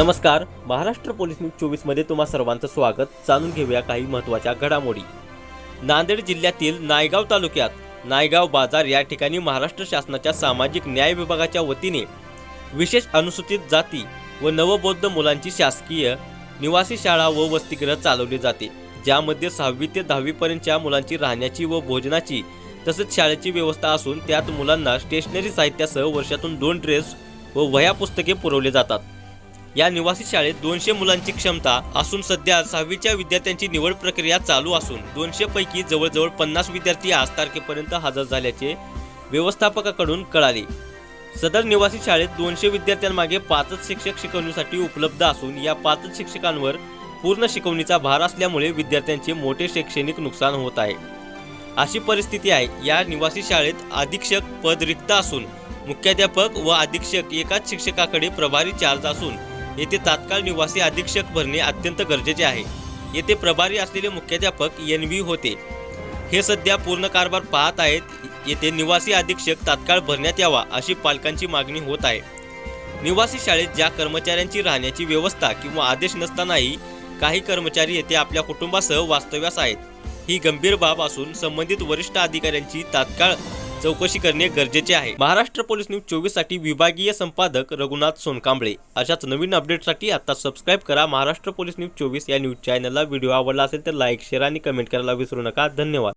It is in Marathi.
नमस्कार महाराष्ट्र पोलीस न्यूज चोवीसमध्ये तुम्हा सर्वांचं स्वागत. जाणून घेऊया काही महत्त्वाच्या घडामोडी. नांदेड जिल्ह्यातील नायगाव तालुक्यात नायगाव बाजार या ठिकाणी महाराष्ट्र शासनाच्या सामाजिक न्याय विभागाच्या वतीने विशेष अनुसूचित जाती व नवबौद्ध मुलांची शासकीय निवासी शाळा व वसतिगृह चालवली जाते. ज्यामध्ये सहावी ते दहावीपर्यंतच्या मुलांची राहण्याची व भोजनाची तसेच शाळेची व्यवस्था असून त्यात मुलांना स्टेशनरी साहित्यासह वर्षातून दोन ड्रेस व वह्या पुस्तके पुरवले जातात. या निवासी शाळेत दोनशे मुलांची क्षमता असून सध्या सहावीच्या विद्यार्थ्यांची निवड प्रक्रिया चालू असून दोनशे पैकी जवळजवळ पन्नास विद्यार्थी आज तारखेपर्यंत हजर झाल्याचे व्यवस्थापकाकडून कळाले. सदर निवासी शाळेत दोनशे विद्यार्थ्यांमागे पाचच शिक्षक शिकवणीसाठी उपलब्ध असून या पाचच शिक्षकांवर पूर्ण शिकवणीचा भार असल्यामुळे विद्यार्थ्यांचे मोठे शैक्षणिक नुकसान होत आहे. अशी परिस्थिती आहे. या निवासी शाळेत अधीक्षक पद रिक्त असून मुख्याध्यापक व अधीक्षक एकाच शिक्षकाकडे प्रभारी चार्ज असून येथे तात्काळ निवासी अधीक्षक भरणे अत्यंत गरजेचे आहे. येथे प्रभारी असलेले मुख्याध्यापक एन व्ही होते. हे सध्या पूर्ण कारभार पाहत आहेत. येथे निवासी अधीक्षक तात्काळ भरण्यात यावा अशी पालकांची मागणी होत आहे. निवासी शाळेत ज्या कर्मचाऱ्यांची राहण्याची व्यवस्था किंवा आदेश नसतानाही काही कर्मचारी येथे आपल्या कुटुंबासह वास्तव्यास आहेत. ही गंभीर बाब असून संबंधित वरिष्ठ अधिकाऱ्यांची तात्काळ चौकशी करणे गरजेचे आहे. महाराष्ट्र पोलीस न्यूज चोवीससाठी विभागीय संपादक रघुनाथ सोनकांबळे. अशाच नवीन अपडेटसाठी आता सबस्क्राईब करा महाराष्ट्र पोलीस न्यूज चोवीस या न्यूज चॅनलला व्हिडिओ आवडला असेल तर लाईक शेअर आणि कमेंट करायला विसरू नका. धन्यवाद.